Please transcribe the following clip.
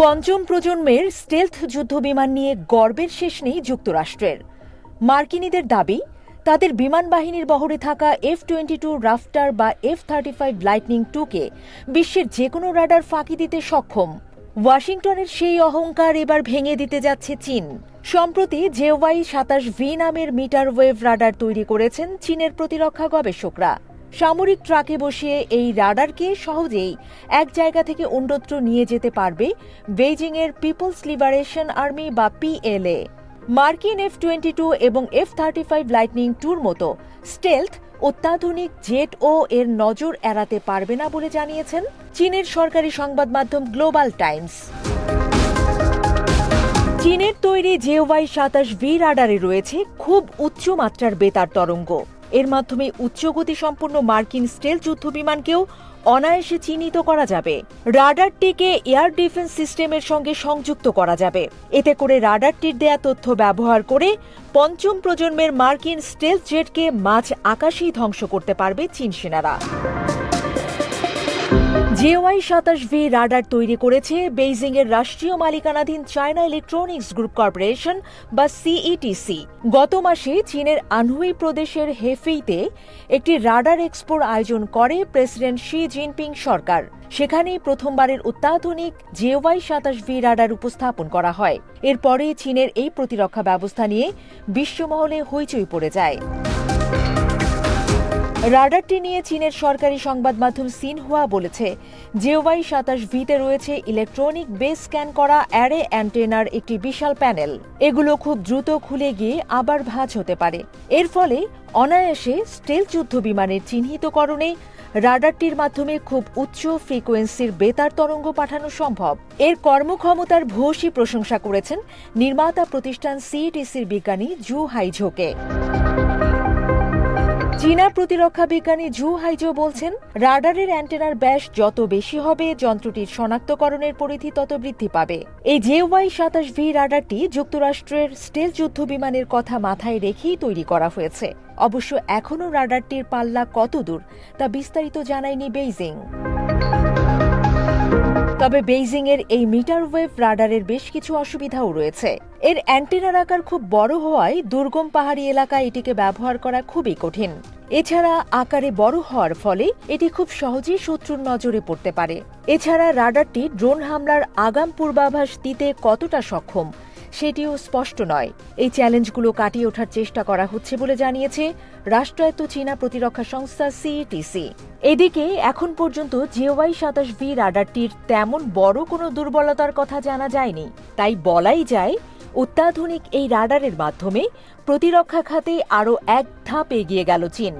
পঞ্চম প্রজন্মের স্টেলথ যুদ্ধবিমান নিয়ে গর্বের শেষ নেই যুক্তরাষ্ট্রের। মার্কিনীদের দাবি, তাদের বিমান বাহিনীর বহরে থাকা এফ টোয়েন্টি টু রাফটার বা এফ থার্টি ফাইভ লাইটনিং টুকে বিশ্বের যে কোনো রাডার ফাঁকি দিতে সক্ষম। ওয়াশিংটনের সেই অহংকার এবার ভেঙে দিতে যাচ্ছে চীন। সম্প্রতি জেওয়াই সাতাশ ভি নামের মিটার ওয়েভ রাডার তৈরি করেছেন চীনের প্রতিরক্ষা গবেষকরা। সামরিক ট্রাকে বসিয়ে এই রাডারকে সহজেই এক জায়গা থেকে অন্যত্র নিয়ে যেতে পারবে বেইজিংয়ের পিপলস লিবারেশন আর্মি বা পিএলএ। মার্কিন এফ টোয়েন্টি টু এবং এফ থার্টি ফাইভ লাইটনিং টুর মতো স্টেলথ অত্যাধুনিক জেট ও এর নজর এড়াতে পারবে না বলে জানিয়েছেন চীনের সরকারি সংবাদ মাধ্যম গ্লোবাল টাইমস। চীনের তৈরি জেওয়াই সাতাশ ভি রাডারে রয়েছে খুব উচ্চ মাত্রার বেতার তরঙ্গ। এর মাধ্যমে উচ্চগতি সম্পন্ন মার্কিন স্টেল যুদ্ধ বিমানকেও অনায়াসে চিহ্নিত করা যাবে। রাডারটিকে এয়ার ডিফেন্স সিস্টেমের সঙ্গে সংযুক্ত করা যাবে। এতে করে রাডারটির দেয়া তথ্য ব্যবহার করে পঞ্চম প্রজন্মের মার্কিন স্টেল জেটকে মাছ আকাশেই ধ্বংস করতে পারবে চীন সেনারা। জেওয়াই সাতাশ ভি রাডার তৈরি করেছে বেইজিং এর রাষ্ট্রীয় মালিকানাধীন চায়না ইলেকট্রনিক্স গ্রুপ কর্পোরেশন বা সিইটিসি গত মাসে চীনের আনহুই প্রদেশের হেফেইতে একটি রাডার এক্সপোর আয়োজন করে প্রেসিডেন্ট শি জিনপিং সরকার। সেখানেই প্রথমবারের অত্যাধুনিক জেওয়াই সাতাশ ভি রাডার উপস্থাপন করা হয়। এরপরে চীনের এই প্রতিরক্ষা ব্যবস্থা নিয়ে বিশ্বমহলে হইচই পড়ে যায়। রাডারটি নিয়ে চীনের সরকারি সংবাদ মাধ্যম সিনহুয়া বলেছে জেওয়াই সাতাশ ভিতে রয়েছে ইলেকট্রনিক বেস স্ক্যান করা অ্যারে অ্যান্টেনার একটি বিশাল প্যানেল। এগুলো খুব দ্রুত খুলে গিয়ে আবার ভাঁজ হতে পারে। এর ফলে অনায়াসে স্টেল যুদ্ধ বিমানের চিহ্নিতকরণে রাডারটির মাধ্যমে খুব উচ্চ ফ্রিকোয়েন্সির বেতার তরঙ্গ পাঠানো সম্ভব। এর কর্মক্ষমতার ভূয়সী প্রশংসা করেছেন নির্মাতা প্রতিষ্ঠান সিইটিসির বিজ্ঞানী জু হাইঝোকে। চীনা প্রতিরক্ষা বিজ্ঞানী ঝু হাইজো বলছেন, রাডারের অ্যান্টেনার ব্যাস যত বেশি হবে, যন্ত্রটির শনাক্তকরণের পরিধি তত বৃদ্ধি পাবে। এই জে ওয়াই সাতাশ ভি রাডারটি যুক্তরাষ্ট্রের স্টেল যুদ্ধ বিমানের কথা মাথায় রেখেই তৈরি করা হয়েছে। অবশ্য এখনও রাডারটির পাল্লা কত দূর, তা বিস্তারিত জানায়নি বেইজিং। তবে বেইজিং এর এই মিটার ওয়েভ রাডারের বেশ কিছু অসুবিধাও রয়েছে। এর অ্যান্টেনার আকার খুব বড় হওয়ায় দুর্গম পাহাড়ি এলাকায় এটিকে ব্যবহার করা খুবই কঠিন। এছাড়া আকারে বড় হওয়ার ফলে এটি খুব সহজেই শত্রুর নজরে পড়তে পারে। এছাড়া রাডারটি ড্রোন হামলার আগাম পূর্বাভাস দিতে কতটা সক্ষম সেটিও স্পষ্ট নয়। এই চ্যালেঞ্জগুলো কাটিয়ে ওঠার চেষ্টা করা হচ্ছে বলে জানিয়েছে রাষ্ট্রায়ত্ত চীনা প্রতিরক্ষা সংস্থা সিইটিসি এদিকে, এখন পর্যন্ত জিওয়াই সাতাশ ভি রাডারটির তেমন বড় কোনো দুর্বলতার কথা জানা যায়নি। তাই বলাই যায়, অত্যাধুনিক এই রাডারের মাধ্যমে প্রতিরক্ষা খাতে আরও এক ধাপ এগিয়ে গেল চীন।